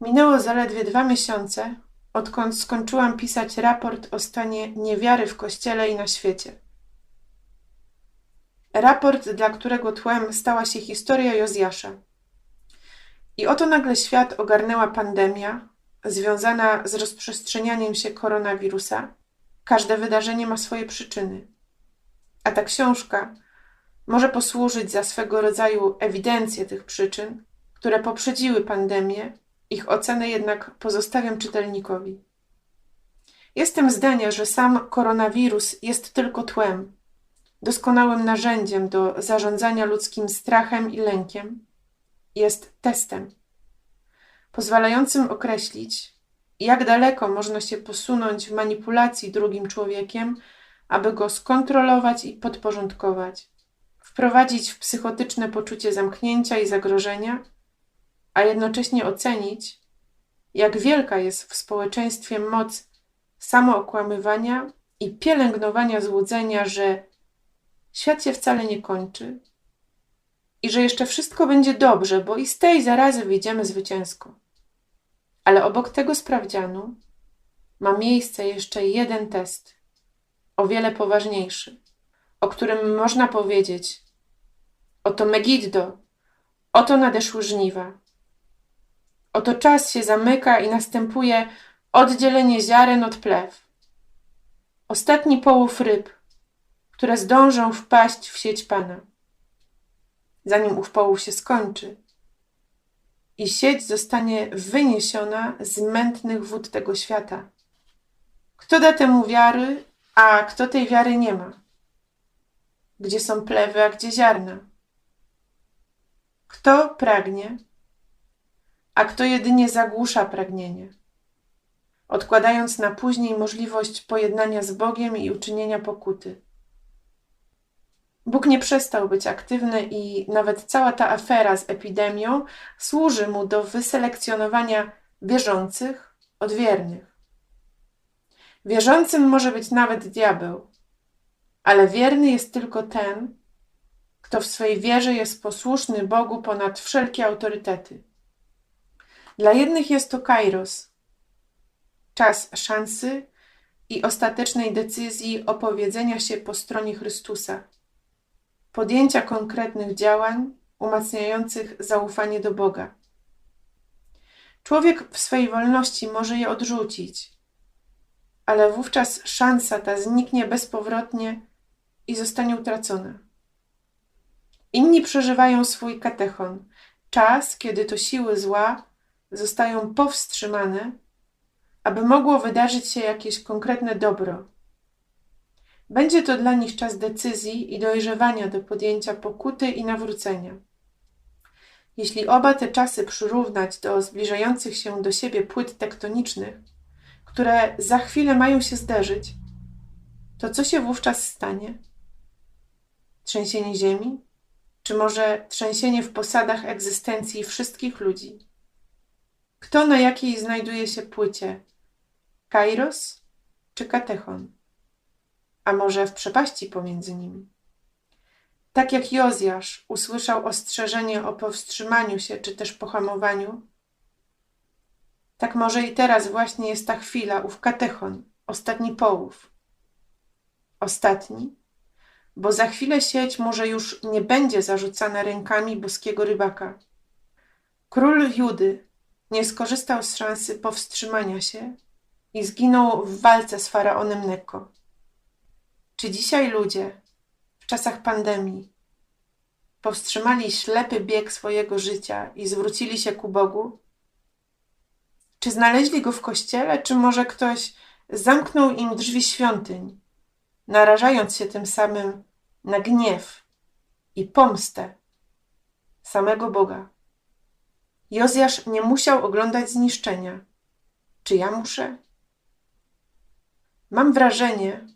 Minęło zaledwie dwa miesiące, odkąd skończyłam pisać raport o stanie niewiary w kościele i na świecie. Raport, dla którego tłem stała się historia Jozjasza. I oto nagle świat ogarnęła pandemia związana z rozprzestrzenianiem się koronawirusa. Każde wydarzenie ma swoje przyczyny. A ta książka może posłużyć za swego rodzaju ewidencję tych przyczyn, które poprzedziły pandemię, ich ocenę jednak pozostawiam czytelnikowi. Jestem zdania, że sam koronawirus jest tylko tłem, doskonałym narzędziem do zarządzania ludzkim strachem i lękiem. Jest testem, pozwalającym określić, jak daleko można się posunąć w manipulacji drugim człowiekiem, aby go skontrolować i podporządkować, wprowadzić w psychotyczne poczucie zamknięcia i zagrożenia, a jednocześnie ocenić, jak wielka jest w społeczeństwie moc samookłamywania i pielęgnowania złudzenia, że świat się wcale nie kończy i że jeszcze wszystko będzie dobrze, bo i z tej zarazy wyjdziemy zwycięsko. Ale obok tego sprawdzianu ma miejsce jeszcze jeden test, o wiele poważniejszy, o którym można powiedzieć: Oto Megiddo, oto nadeszły żniwa. Oto czas się zamyka i następuje oddzielenie ziaren od plew. Ostatni połów ryb, które zdążą wpaść w sieć Pana. Zanim ów połów się skończy i sieć zostanie wyniesiona z mętnych wód tego świata. Kto da temu wiary, a kto tej wiary nie ma? Gdzie są plewy, a gdzie ziarna? Kto pragnie, a kto jedynie zagłusza pragnienie, odkładając na później możliwość pojednania z Bogiem i uczynienia pokuty. Bóg nie przestał być aktywny i nawet cała ta afera z epidemią służy mu do wyselekcjonowania wierzących od wiernych. Wierzącym może być nawet diabeł, ale wierny jest tylko ten, kto w swej wierze jest posłuszny Bogu ponad wszelkie autorytety. Dla jednych jest to kairos, czas szansy i ostatecznej decyzji opowiedzenia się po stronie Chrystusa, podjęcia konkretnych działań umacniających zaufanie do Boga. Człowiek w swej wolności może je odrzucić, ale wówczas szansa ta zniknie bezpowrotnie i zostanie utracona. Inni przeżywają swój katechon, czas, kiedy to siły zła zostają powstrzymane, aby mogło wydarzyć się jakieś konkretne dobro. Będzie to dla nich czas decyzji i dojrzewania do podjęcia pokuty i nawrócenia. Jeśli oba te czasy przyrównać do zbliżających się do siebie płyt tektonicznych, które za chwilę mają się zderzyć, to co się wówczas stanie? Trzęsienie ziemi? Czy może trzęsienie w posadach egzystencji wszystkich ludzi? Kto na jakiej znajduje się płycie? Kairos czy Katechon? A może w przepaści pomiędzy nimi? Tak jak Jozjasz usłyszał ostrzeżenie o powstrzymaniu się czy też pohamowaniu, tak może i teraz właśnie jest ta chwila, ów katechon, ostatni połów. Ostatni, bo za chwilę sieć może już nie będzie zarzucana rękami boskiego rybaka. Król Judy nie skorzystał z szansy powstrzymania się i zginął w walce z faraonem Neko. Czy dzisiaj ludzie, w czasach pandemii, powstrzymali ślepy bieg swojego życia i zwrócili się ku Bogu? Czy znaleźli go w kościele, czy może ktoś zamknął im drzwi świątyń, narażając się tym samym na gniew i pomstę samego Boga? Jozjasz nie musiał oglądać zniszczenia. Czy ja muszę? Mam wrażenie,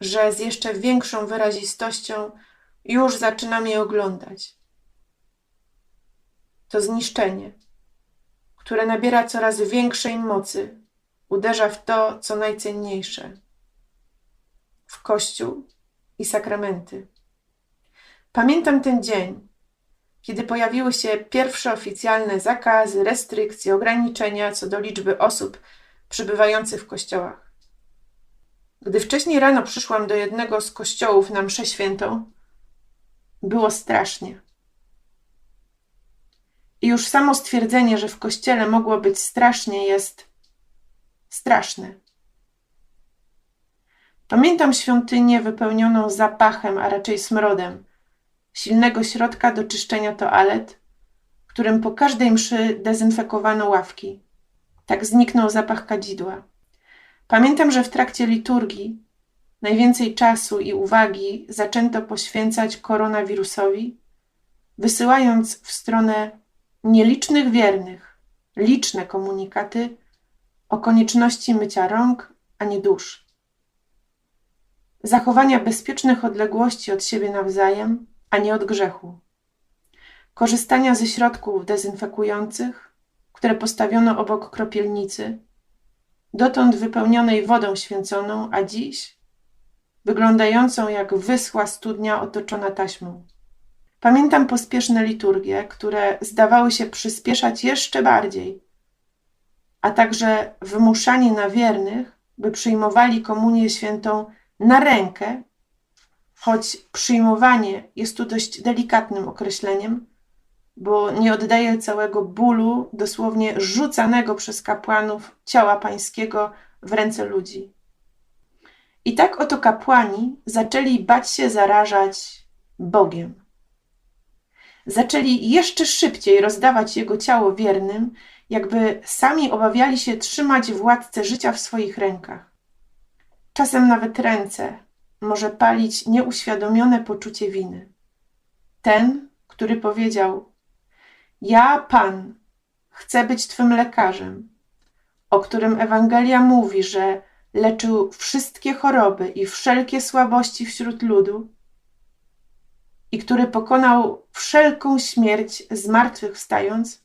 że z jeszcze większą wyrazistością już zaczynam je oglądać. To zniszczenie, które nabiera coraz większej mocy, uderza w to, co najcenniejsze w Kościół i sakramenty. Pamiętam ten dzień, kiedy pojawiły się pierwsze oficjalne zakazy, restrykcje, ograniczenia co do liczby osób przybywających w kościołach. Gdy wcześniej rano przyszłam do jednego z kościołów na mszę świętą, było strasznie. I już samo stwierdzenie, że w kościele mogło być strasznie, jest straszne. Pamiętam świątynię wypełnioną zapachem, a raczej smrodem, silnego środka do czyszczenia toalet, którym po każdej mszy dezynfekowano ławki. Tak zniknął zapach kadzidła. Pamiętam, że w trakcie liturgii najwięcej czasu i uwagi zaczęto poświęcać koronawirusowi, wysyłając w stronę nielicznych wiernych liczne komunikaty o konieczności mycia rąk, a nie dusz, zachowania bezpiecznych odległości od siebie nawzajem, a nie od grzechu, korzystania ze środków dezynfekujących, które postawiono obok kropielnicy, dotąd wypełnionej wodą święconą, a dziś wyglądającą jak wyschła studnia otoczona taśmą. Pamiętam pospieszne liturgie, które zdawały się przyspieszać jeszcze bardziej, a także wymuszanie na wiernych, by przyjmowali komunię świętą na rękę, choć przyjmowanie jest tu dość delikatnym określeniem, bo nie oddaje całego bólu, dosłownie rzucanego przez kapłanów ciała pańskiego w ręce ludzi. I tak oto kapłani zaczęli bać się zarażać Bogiem zaczęli jeszcze szybciej rozdawać jego ciało wiernym, jakby sami obawiali się trzymać władcę życia w swoich rękach. Czasem nawet ręce może palić nieuświadomione poczucie winy. Ten, który powiedział: Ja, Pan, chcę być Twym lekarzem, o którym Ewangelia mówi, że leczył wszystkie choroby i wszelkie słabości wśród ludu, i który pokonał wszelką śmierć zmartwychwstając,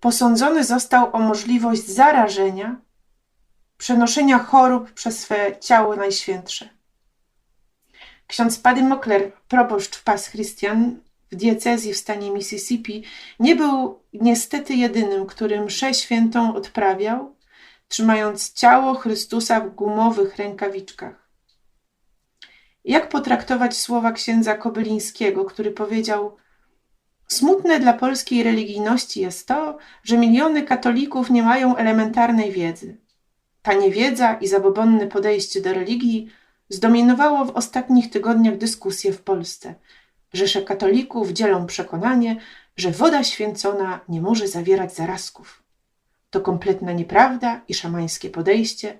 posądzony został o możliwość zarażenia, przenoszenia chorób przez swe ciało najświętsze. Ksiądz Paddy Mokler, proboszcz Pas Christian w diecezji w stanie Mississippi, nie był niestety jedynym, który mszę świętą odprawiał, trzymając ciało Chrystusa w gumowych rękawiczkach. Jak potraktować słowa księdza Kobylińskiego, który powiedział: Smutne dla polskiej religijności jest to, że miliony katolików nie mają elementarnej wiedzy. Ta niewiedza i zabobonne podejście do religii zdominowało w ostatnich tygodniach dyskusję w Polsce. Rzesze katolików dzielą przekonanie, że woda święcona nie może zawierać zarazków. To kompletna nieprawda i szamańskie podejście,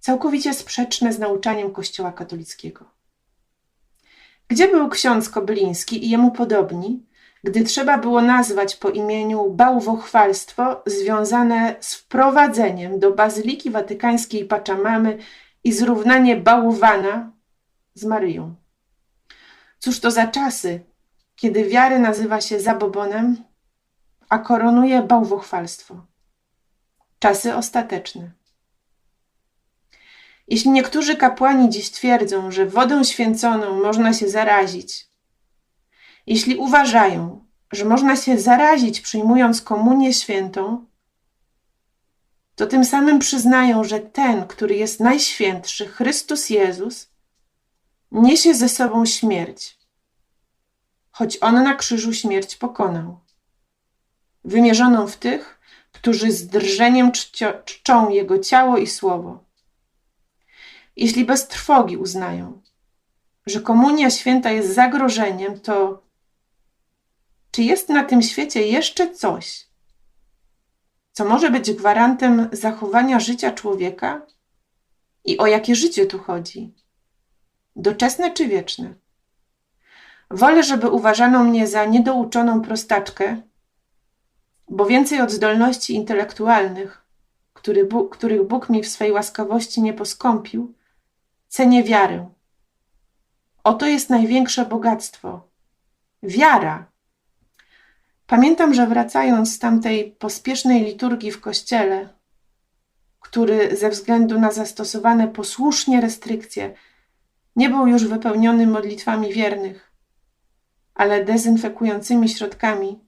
całkowicie sprzeczne z nauczaniem Kościoła katolickiego. Gdzie był ksiądz Kobyliński i jemu podobni, gdy trzeba było nazwać po imieniu bałwochwalstwo związane z wprowadzeniem do Bazyliki Watykańskiej Paczamamy i zrównanie bałwana z Maryją? Cóż to za czasy, kiedy wiary nazywa się zabobonem, a koronuje bałwochwalstwo? Czasy ostateczne. Jeśli niektórzy kapłani dziś twierdzą, że wodą święconą można się zarazić, jeśli uważają, że można się zarazić przyjmując komunię świętą, to tym samym przyznają, że ten, który jest najświętszy, Chrystus Jezus, niesie ze sobą śmierć, choć on na krzyżu śmierć pokonał. Wymierzoną w tych, którzy z drżeniem czczą jego ciało i słowo jeśli bez trwogi uznają, że komunia święta jest zagrożeniem, to czy jest na tym świecie jeszcze coś, co może być gwarantem zachowania życia człowieka? I o jakie życie tu chodzi? Doczesne czy wieczne? Wolę, żeby uważano mnie za niedouczoną prostaczkę, bo więcej od zdolności intelektualnych, który Bóg, których Bóg mi w swej łaskawości nie poskąpił, Cenię wiarę. Oto jest największe bogactwo. Wiara. Pamiętam, że wracając z tamtej pospiesznej liturgii w kościele, który ze względu na zastosowane posłusznie restrykcje nie był już wypełniony modlitwami wiernych, ale dezynfekującymi środkami,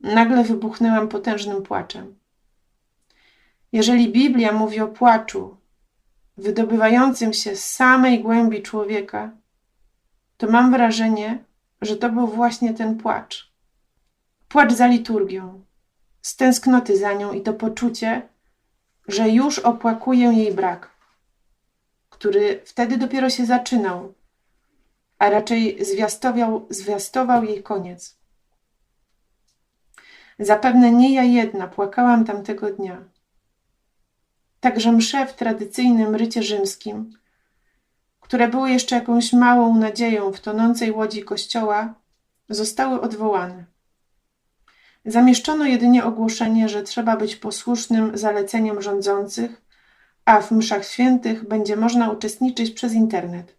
nagle wybuchnęłam potężnym płaczem. Jeżeli Biblia mówi o płaczu wydobywającym się z samej głębi człowieka, to mam wrażenie, że to był właśnie ten płacz. Płacz za liturgią, z tęsknoty za nią i to poczucie, że już opłakuję jej brak, który wtedy dopiero się zaczynał, a raczej zwiastował, zwiastował jej koniec. Zapewne nie ja jedna płakałam tamtego dnia. Także msze w tradycyjnym rycie rzymskim, które były jeszcze jakąś małą nadzieją w tonącej łodzi kościoła, zostały odwołane. Zamieszczono jedynie ogłoszenie, że trzeba być posłusznym zaleceniom rządzących, a w mszach świętych będzie można uczestniczyć przez internet.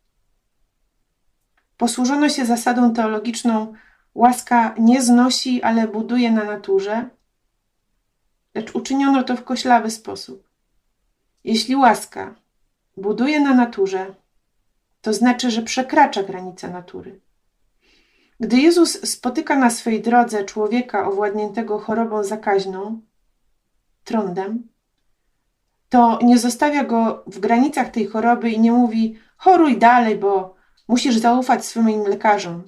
Posłużono się zasadą teologiczną łaska nie znosi, ale buduje na naturze, lecz uczyniono to w koślawy sposób. Jeśli łaska buduje na naturze, to znaczy, że przekracza granice natury. Gdy Jezus spotyka na swej drodze człowieka owładniętego chorobą zakaźną, trądem, to nie zostawia go w granicach tej choroby i nie mówi: choruj dalej, bo musisz zaufać swoim lekarzom.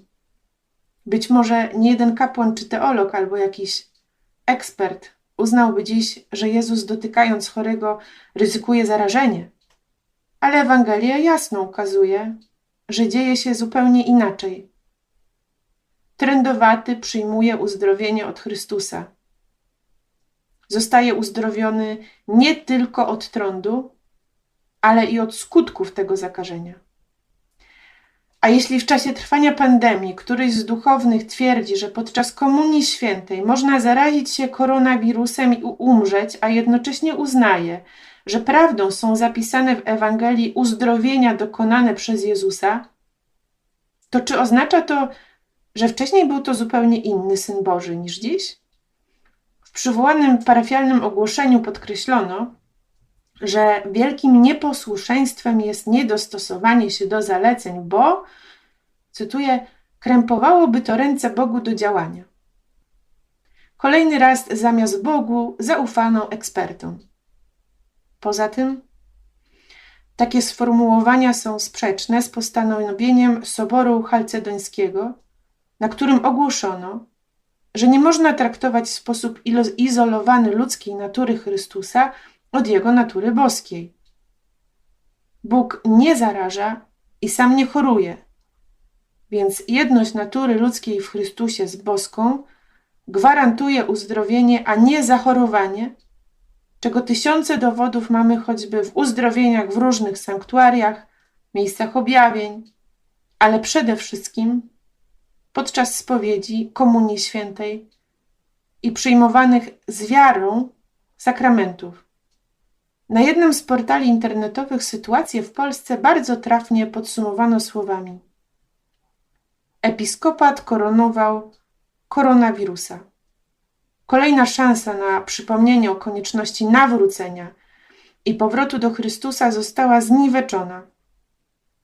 Być może nie jeden kapłan czy teolog albo jakiś ekspert uznałby dziś, że Jezus dotykając chorego ryzykuje zarażenie. Ale Ewangelia jasno ukazuje, że dzieje się zupełnie inaczej. Trędowaty przyjmuje uzdrowienie od Chrystusa. Zostaje uzdrowiony nie tylko od trądu, ale i od skutków tego zakażenia. A jeśli w czasie trwania pandemii któryś z duchownych twierdzi, że podczas Komunii Świętej można zarazić się koronawirusem i umrzeć, a jednocześnie uznaje, że prawdą są zapisane w Ewangelii uzdrowienia dokonane przez Jezusa, to czy oznacza to, że wcześniej był to zupełnie inny syn Boży niż dziś? W przywołanym parafialnym ogłoszeniu podkreślono, że wielkim nieposłuszeństwem jest niedostosowanie się do zaleceń, bo, cytuję, krępowałoby to ręce Bogu do działania. Kolejny raz zamiast Bogu zaufano ekspertom. Poza tym, takie sformułowania są sprzeczne z postanowieniem Soboru Chalcedońskiego, na którym ogłoszono, że nie można traktować w sposób izolowany ludzkiej natury Chrystusa od jego natury boskiej. Bóg nie zaraża i sam nie choruje, więc jedność natury ludzkiej w Chrystusie z boską gwarantuje uzdrowienie, a nie zachorowanie, czego tysiące dowodów mamy choćby w uzdrowieniach w różnych sanktuariach, miejscach objawień, ale przede wszystkim podczas spowiedzi, komunii świętej i przyjmowanych z wiarą sakramentów. Na jednym z portali internetowych sytuację w Polsce bardzo trafnie podsumowano słowami: Episkopat koronował koronawirusa. Kolejna szansa na przypomnienie o konieczności nawrócenia i powrotu do Chrystusa została zniweczona.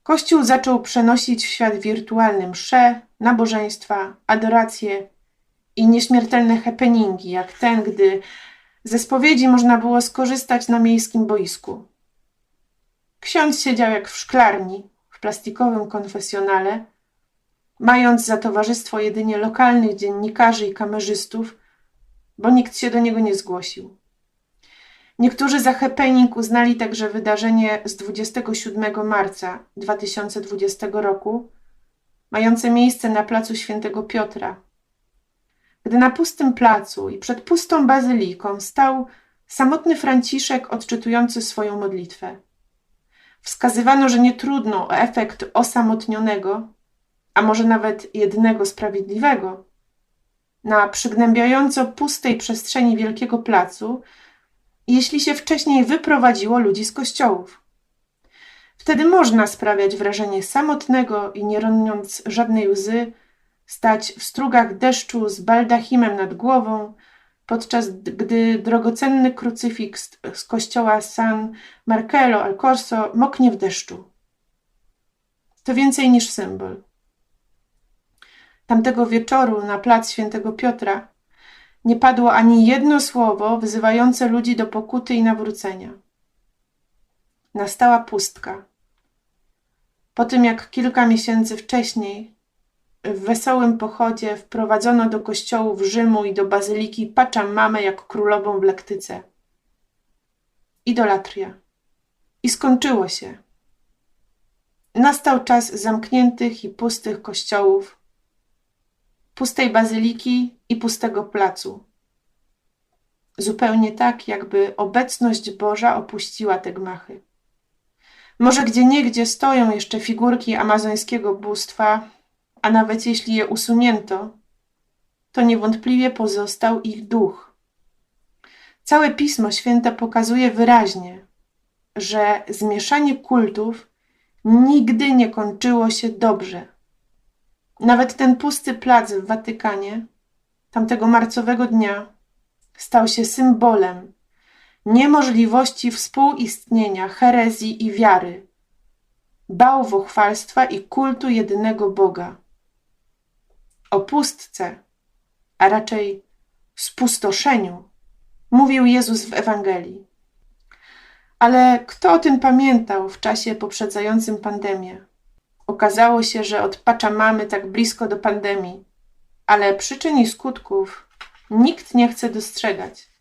Kościół zaczął przenosić w świat wirtualny msze, nabożeństwa, adoracje i nieśmiertelne happeningi, jak ten, gdy ze spowiedzi można było skorzystać na miejskim boisku. Ksiądz siedział jak w szklarni, w plastikowym konfesjonale, mając za towarzystwo jedynie lokalnych dziennikarzy i kamerzystów, bo nikt się do niego nie zgłosił. Niektórzy za happening uznali także wydarzenie z 27 marca 2020 roku, mające miejsce na placu Świętego Piotra, gdy na pustym placu i przed pustą bazyliką stał samotny Franciszek odczytujący swoją modlitwę. Wskazywano, że nie trudno o efekt osamotnionego, a może nawet jednego sprawiedliwego. Na przygnębiająco pustej przestrzeni wielkiego placu, jeśli się wcześniej wyprowadziło ludzi z kościołów. Wtedy można sprawiać wrażenie samotnego i nie roniąc żadnej łzy, stać w strugach deszczu z baldachimem nad głową, podczas gdy drogocenny krucyfiks z kościoła San Marcello al Corso moknie w deszczu. To więcej niż symbol. tamtego wieczoru na plac świętego Piotra nie padło ani jedno słowo wzywające ludzi do pokuty i nawrócenia. Nastała pustka. Po tym jak kilka miesięcy wcześniej w wesołym pochodzie wprowadzono do kościołów Rzymu i do bazyliki Paczamamę jak królową w lektyce. Idolatria. I skończyło się. Nastał czas zamkniętych i pustych kościołów, pustej bazyliki i pustego placu. Zupełnie tak, jakby obecność Boża opuściła te gmachy. Może gdzie niegdzie stoją jeszcze figurki amazońskiego bóstwa, a nawet jeśli je usunięto, to niewątpliwie pozostał ich duch. Całe Pismo Święte pokazuje wyraźnie, że zmieszanie kultów nigdy nie kończyło się dobrze. Nawet ten pusty plac w Watykanie, tamtego marcowego dnia, stał się symbolem niemożliwości współistnienia herezji i wiary, bałwochwalstwa i kultu jedynego Boga. O pustce, a raczej spustoszeniu, mówił Jezus w Ewangelii. Ale kto o tym pamiętał w czasie poprzedzającym pandemię? Okazało się, że od mamy tak blisko do pandemii, ale przyczyn i skutków nikt nie chce dostrzegać.